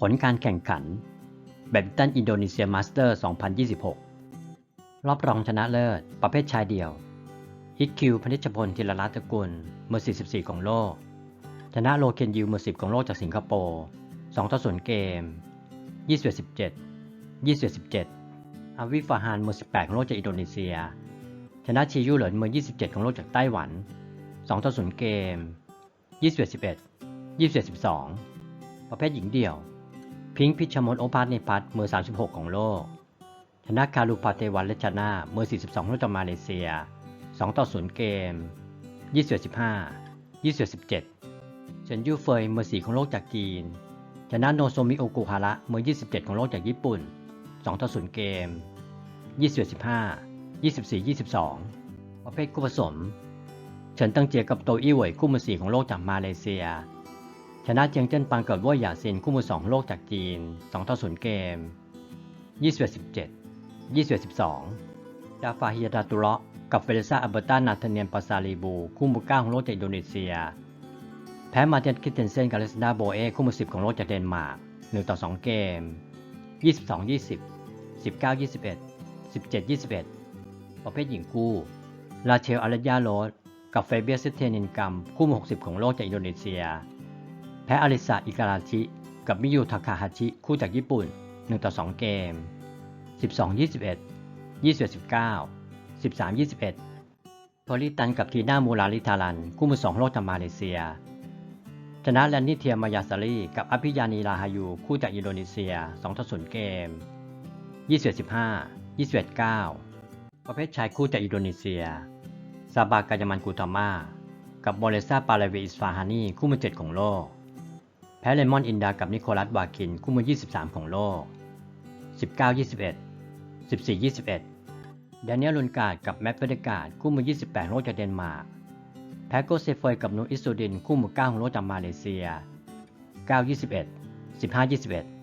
ผลการแข่งขันแบดมินตันอินโดนีเซียมาสเตอร์ 2026 รอบรองชนะเลิศ ประเภทชายเดี่ยว ฮิกคิวพนิชพลธีรรัตน์ตระกุลมือ 44 ของโลก ชนะโลเคนยิวมือ 10 ของโลกจากสิงคโปร์ 2 ต่อ 0 เกม 21 17 21 17อาวิฟาฮานมือ 18 ของโลกจากอินโดนีเซีย ชนะชียูเหลินมือ 27 ของโลกจากไต้หวัน 2 ต่อ 0 เกม 21 11 21 12 ประเภทหญิงเดี่ยว พิงค์พิชมดโอภาสในพัทมือ 36 ของโลก ชนะคารูปาเตวันเลชนามือ 42ของโลกจากมาเลเซีย 2 ต่อ 0 เกม21 15 21 17เฉินยูเฟยมือ 4 ของโลกจากจีน ชนะโนโซมิโอกุฮาระมือ 27 ของโลกจากญี่ปุ่น 2 ต่อ 0 เกม21 15 24 22 ประเภทคู่ผสมเฉินตังเจียกับโตอี้เหวยคู่มือ 4 ของโลกจากมาเลเซีย ชนะเจียงเจิ้นปังกับว่วยหยาซินคู่มือ2ของโลกจากจีน 2 ต่อ 0 เกม 21 17 21 12 ดาฟาฮิยาดาตุเลาะกับเฟเดซ่าอัลเบอร์ตานาธเนียนปาซาลีบู คู่มือ 9 ของโลกจากอินโดนีเซีย แพ้มาเตนคิเทนเซนกับเลสดาโบเอคู่มือ 10 ของโลกจากเดนมาร์ก 1 ต่อ 2 เกม 22 20 19 21 17 21 ประเภทหญิงคู่ ลาเชลอารัญญาโรสกับเฟเบียสเทนินกัมคู่มือ 60 ของโลกจากอินโดนีเซีย แพ้อาริสาอิการาชิ กับมิยูทาคาฮาชิ คู่จากญี่ปุ่น 1 ต่อ 2 เกม 12 21 21 19 13 21 โทลิตันกับทีน่ามูราลิทารัน คู่มือ2โลกจากมาเลเซีย ชนะแลนนี่เทียมายาซารีกับอภิยานีลาฮายู คู่จากอินโดนีเซีย 2 ต่อ 0 เกม 21 15 21 9 ประเภทชายคู่จากอินโดนีเซีย ซาบากายามันกูตาม่ากับโมเลซาปาเลเวอิสฟาฮานีคู่มือ7ของโลก พ้เลมอนอินดากับนิโคลัสวาคิน คู่มือ 23 ของโลก 19 21 14 21 แดเนียลลุนการ์ดกับแมตต์เฟเดการ์ดคู่มือ 28ของโลกจากเดนมาร์ก แพ้โกเซเฟยกับนูอิสโซดิน คู่มือ 9 ของโลกจากมาเลเซีย 9 21 15 21